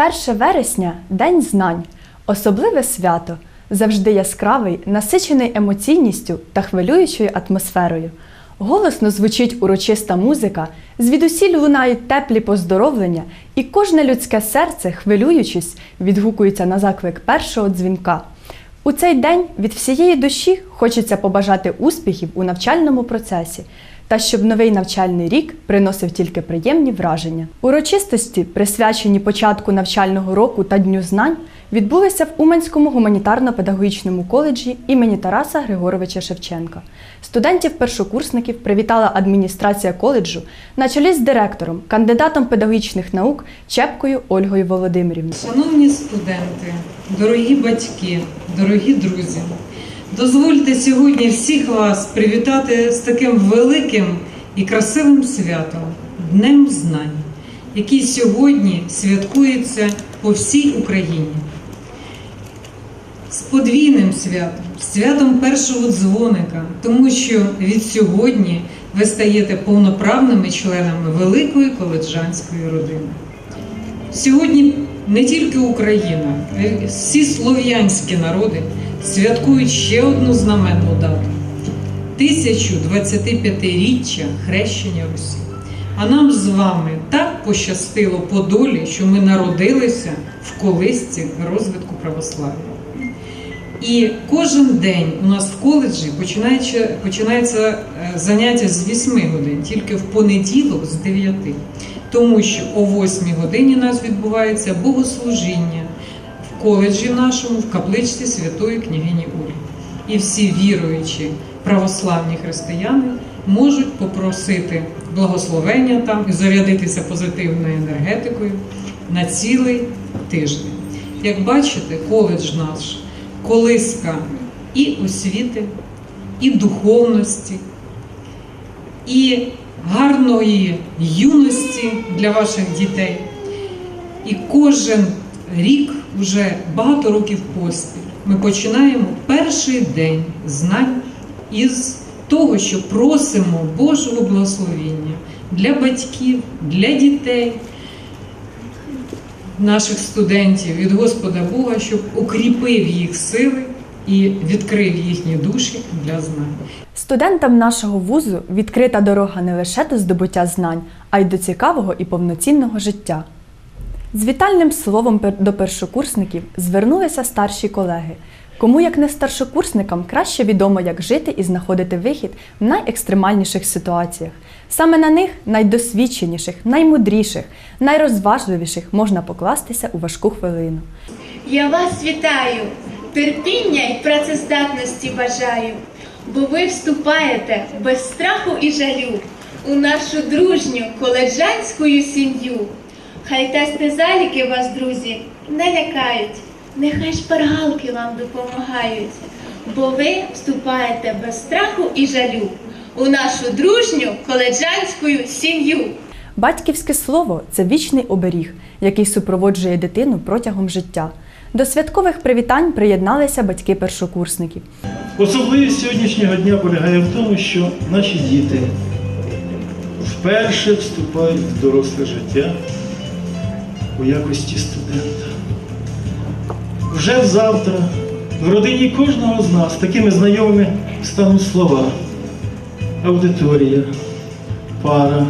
1 вересня День знань, особливе свято, завжди яскравий, насичений емоційністю та хвилюючою атмосферою. Голосно звучить урочиста музика, звідусіль лунають теплі поздоровлення, і кожне людське серце, хвилюючись, відгукується на заклик першого дзвінка. У цей день від всієї душі хочеться побажати успіхів у навчальному процесі та щоб новий навчальний рік приносив тільки приємні враження. Урочистості, присвячені початку навчального року та Дню знань, відбулися в Уманському гуманітарно-педагогічному коледжі імені Тараса Григоровича Шевченка. Студентів-першокурсників привітала адміністрація коледжу на чолі з директором, кандидатом педагогічних наук Чепкою Ольгою Володимирівною. Шановні студенти, дорогі батьки, дорогі друзі, дозвольте сьогодні всіх вас привітати з таким великим і красивим святом Днем Знань, який сьогодні святкується по всій Україні. З подвійним святом, святом першого дзвоника, тому що від сьогодні ви стаєте повноправними членами великої коледжанської родини. Сьогодні не тільки Україна, всі слов'янські народи святкують ще одну знаменну дату 1025-річчя хрещення Русі. А нам з вами так пощастило по долі, що ми народилися в колисці розвитку православ'я. І кожен день у нас в коледжі починається, починається е, заняття з 8 годин, тільки в понеділок з 9. Тому що о 8 годині у нас відбувається богослужіння в коледжі нашому, в капличці Святої княгині Ольги. І всі віруючі православні християни можуть попросити благословення там і зарядитися позитивною енергетикою на цілий тиждень. Як бачите, коледж наш колиска і освіти, і духовності, і гарної юності для ваших дітей. І кожен рік, вже багато років поспіль, ми починаємо перший день знань із того, що просимо Божого благословення для батьків, для дітей, наших студентів від Господа Бога, щоб укріпив їх сили і відкрив їхні душі для знань. Студентам нашого вузу відкрита дорога не лише до здобуття знань, а й до цікавого і повноцінного життя. З вітальним словом до першокурсників звернулися старші колеги. Кому, як не старшокурсникам, краще відомо, як жити і знаходити вихід в найекстремальніших ситуаціях. Саме на них, найдосвідченіших, наймудріших, найрозважливіших, можна покластися у важку хвилину. Я вас вітаю, терпіння і працездатності бажаю, бо ви вступаєте без страху і жалю у нашу дружню коледжанську сім'ю. Хай тести заліки вас, друзі, не лякають, нехай шпаргалки вам допомагають, бо ви вступаєте без страху і жалю у нашу дружню коледжанську сім'ю. Батьківське слово це вічний оберіг, який супроводжує дитину протягом життя. До святкових привітань приєдналися батьки першокурсників. Особливість сьогоднішнього дня полягає в тому, що наші діти вперше вступають в доросле життя у якості студента. Вже завтра в родині кожного з нас такими знайомими стануть слова, аудиторія, пара,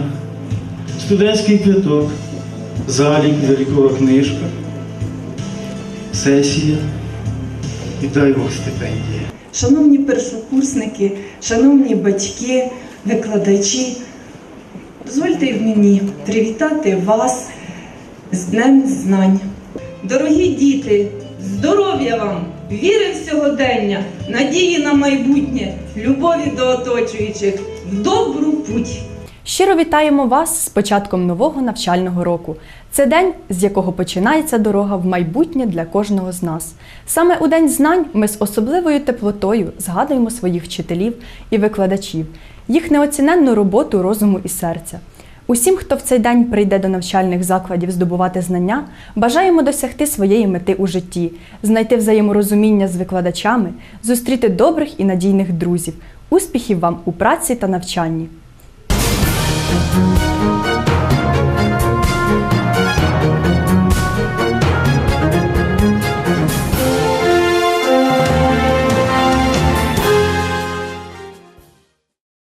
студентський квиток, залік, залікова книжка, сесія і дай Бог стипендія. Шановні першокурсники, шановні батьки, викладачі, дозвольте мені привітати вас з Днем Знань. Дорогі діти, здоров'я вам, віри в сьогодення, надії на майбутнє, любові до оточуючих, в добру путь. Щиро вітаємо вас з початком нового навчального року. Це день, з якого починається дорога в майбутнє для кожного з нас. Саме у День знань ми з особливою теплотою згадуємо своїх вчителів і викладачів, їх неоціненну роботу розуму і серця. Усім, хто в цей день прийде до навчальних закладів здобувати знання, бажаємо досягти своєї мети у житті, знайти взаєморозуміння з викладачами, зустріти добрих і надійних друзів. Успіхів вам у праці та навчанні!